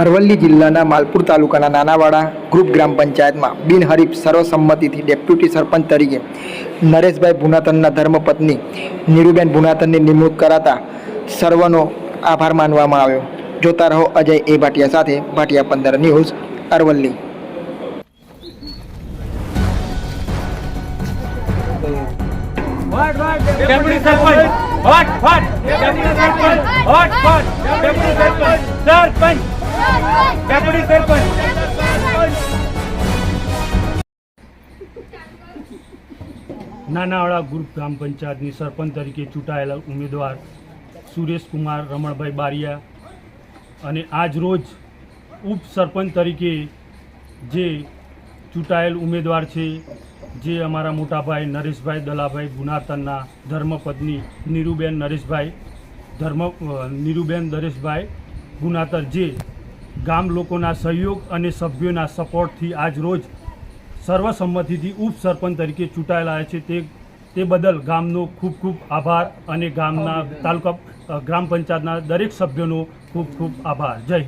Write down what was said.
અરવલ્લી જિલ્લાના માલપુર તાલુકાના નાનાવાડા ગ્રુપ ગ્રામ પંચાયતમાં બિનહરીફ સર્વસંમતિથી ડેપ્યુટી સરપંચ તરીકે નરેશભાઈ ભુનાતનના ધર્મપત્ની નીરુબેન ભુનાતનની નિમણૂક કરાતા સર્વનો આભાર માનવામાં આવ્યો. જોતા રહો અજય એ ભાટિયા સાથે ભાટિયા પંદર ન્યૂઝ, અરવલ્લી. ડેપ્યુટી સરપંચ હટ હટ ડેપ્યુટી સરપંચ હટ હટ નાનાવાડા ગ્રુપ ગ્રામ પંચાયતની સરપંચ તરીકે ચૂંટાયેલા ઉમેદવાર સુરેશકુમાર રમણભાઈ બારિયા અને આજ રોજ ઉપ સરપંચ તરીકે જે ચૂંટાયેલ ઉમેદવાર છે, જે અમારા મોટાભાઈ નરેશભાઈ દલાભાઈ ગુનાતનના ધર્મપત્ની નીરુબેન નરેશભાઈ, ધર્મ નીરુબેન નરેશભાઈ ગુનાતર જે ગામ લોકોના સહયોગ અને સભ્યોના સપોર્ટથી આજ રોજ સર્વસંમતિથી ઉપસરપંચ તરીકે ચૂંટાયેલા છે તે તે બદલ ગામનો ખૂબ ખૂબ આભાર અને ગામના તાલુકા ગ્રામ પંચાયતના દરેક સભ્યોનો ખૂબ ખૂબ આભાર. જય